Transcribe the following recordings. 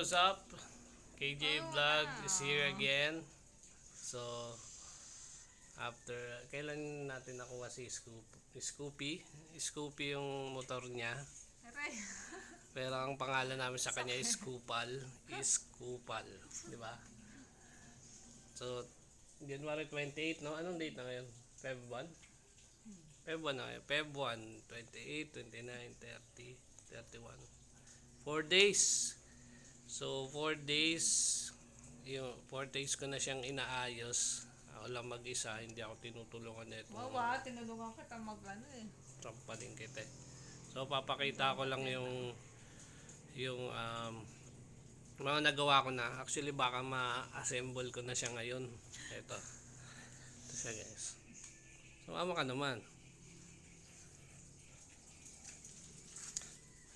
what's up? KJ Vlog is here again. So, after, kailan natin nakuha si Scoop, Scoopy? Scoopy yung motor niya. Pero ang pangalan namin sa kanya is Scoopal. Is Scoopal. Di ba? So, January 28, no? Anong date na ngayon? Feb 1? Feb 1 na ngayon. Feb 1, 28, 29, 30, 31. 4 days. So, 4 days, yung 4 days ko na siyang inaayos. Ako lang mag-isa, hindi ako tinutulungan nito. Wawa, tinulungan kita mag ano eh. Trampaling kita. eh. So papakita ko lang yung yung um, mga nagawa ko na. Actually baka ma-assemble ko na siya ngayon. Ito. Ito siya guys. Sumama ka naman.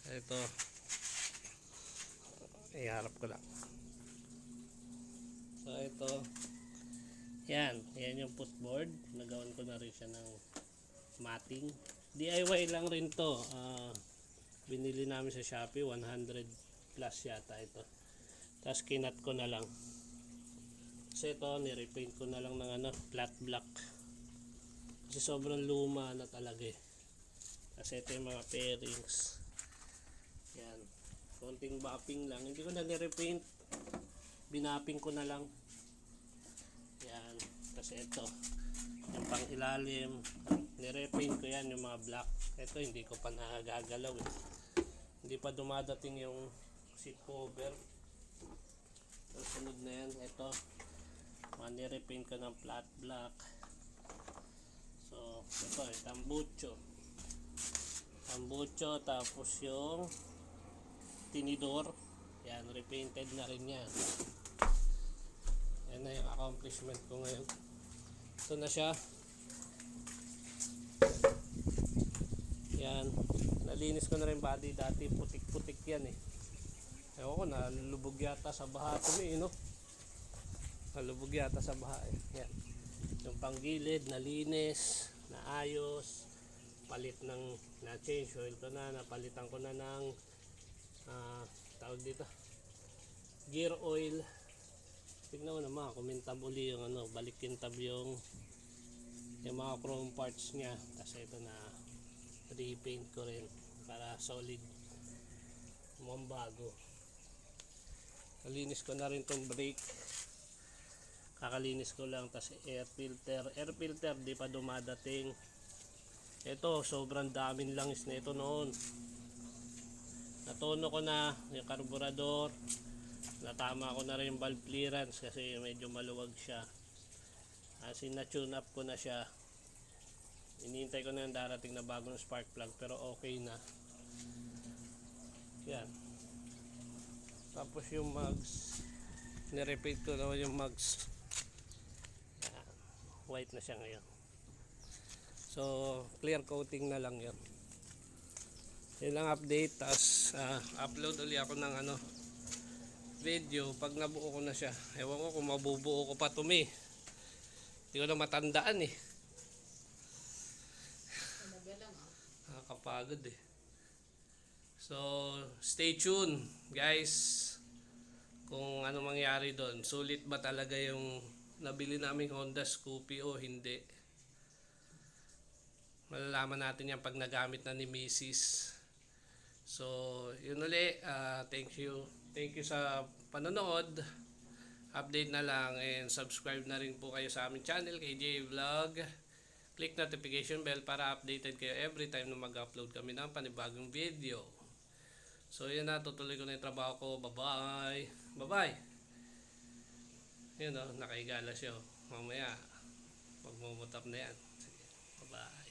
Ito. Iharap ko lang. So ito. Yan. Yan yung footboard. Nagawan ko na rin siya ng matting. DIY lang rin to. Ah, binili namin sa Shopee. 100 plus yata ito. Tapos kinat ko na lang. Kasi ito, nirepaint ko na lang ng ano, flat black. Kasi sobrang luma na talaga eh. Kasi ito yung mga pairings. Yan. Konting bapping lang. Hindi ko na nirepaint. Binapping ko na lang. Yan. Kasi ito. Yung pang ilalim. Nirepaint ko yan yung mga black. Ito hindi ko pa nagagalaw eh. Hindi pa dumadating yung seat cover. So, sunod na yan. Ito. Mga nirepaint ko ng flat black. So, ito eh. Tambucho. Tambucho. Tapos yung tinidor. Yan. Repainted na rin yan. Yan na yung accomplishment ko ngayon. Ito na siya. Yan. Nalinis ko na rin body dati. Putik-putik yan eh. Ewan ko, nalubog yata sa baha ito eh, no? Nalubog yata sa baha eh. Yan. Yung panggilid, nalinis, naayos, palit ng, na-change oil ko na, napalitan ko na ng, tawag dito, gear oil. Tignan mo naman, kumintab uli yung ano, balikin tab yung yung mga chrome parts niya. Kasi ito na repaint ko rin para solid. Mukhang bago. Nalinis ko na rin tong brake. Kakalinis ko lang tas air filter. Air filter di pa dumadating. Ito sobrang daming langis na ito noon natuno ko na yung karburador. Natama ko na rin yung valve clearance kasi medyo maluwag siya. Kasi na-tune up ko na siya. Inihintay ko na yung darating na bagong spark plug pero okay na. Yan. Tapos yung mugs. Nirepeat ko naman yung mugs. Yan. white na siya ngayon. So clear coating na lang yan yun lang update tapos ah, upload uli ako ng ano video pag nabuo ko na siya ewan ko kung mabubuo ko pa tumi hindi ko na matandaan eh ah. Nakakapagod eh. So, stay tuned guys. Kung ano mangyari doon. Sulit ba talaga yung nabili naming Honda Scoopy o hindi. Malalaman natin yan pag nagamit na ni Mrs. So, yun uli. Ah, thank you. Thank you sa panonood. Update na lang and subscribe na rin po kayo sa aming channel, KJ Vlog. Click notification bell para updated kayo every time na mag-upload kami ng panibagong video. So yun na, tutuloy ko na yung trabaho ko. Bye-bye. Bye-bye. Yun o, nakaigala siya. oh. Mamaya, magmumutap na yan. Sige, bye-bye.